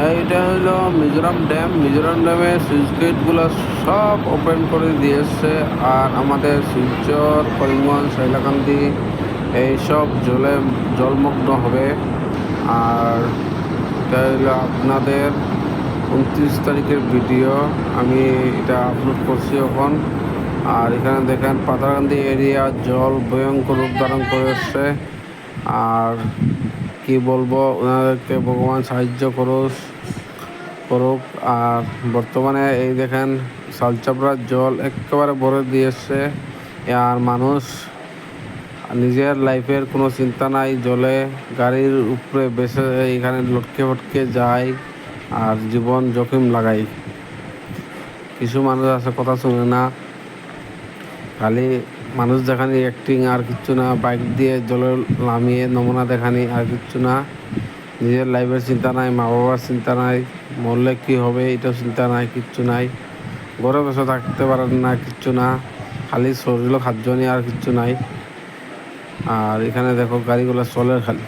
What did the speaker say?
এইটা হলো মিজোরাম ড্যাম। মিজোরাম ড্যামের সুইচ গেটগুলো সব ওপেন করে দিয়েছে। আর আমাদের শিলচর, করিমগঞ্জ, হাইলাকান্দি, এইসব জলে জলমগ্ন হবে। আর এটা হলো আপনাদের উনত্রিশ তারিখের ভিডিও। আমি এটা আপলোড করছি এখন। আর এখানে দেখেন পাতাকান্দি এরিয়া জল ভয়ঙ্কর রূপ ধারণ করে এসছে আর কি বলব? ওনাদেরকে ভগবান সাহায্য করুক করুক। আর বর্তমানে এই দেখেন শালচাপড়ার জল একেবারে ভরে দিয়েছে। আর মানুষ নিজের লাইফের কোনো চিন্তা নাই, জলে গাড়ির উপরে বেসে এখানে লটকে ফটকে যায় আর জীবন জখিম লাগাই কিছু মানুষ আছে, কথা শুনে না। খালি মানুষ দেখানি অ্যাক্টিং আর কিচ্ছু না বাইক দিয়ে জলে নামিয়ে নমুনা দেখানি আর কিচ্ছু না। নিজের লাইফের চিন্তা নাই মা বাবার চিন্তা নাই, মরলে কী হবে এটাও চিন্তা নাই, কিচ্ছু নাই। ঘরে বসে থাকতে পারেন না, কিচ্ছু না। খালি শরীরও খাদ্য নিয়ে আর কিচ্ছু নাই। আর এখানে দেখো গাড়িগুলো চলে খালি।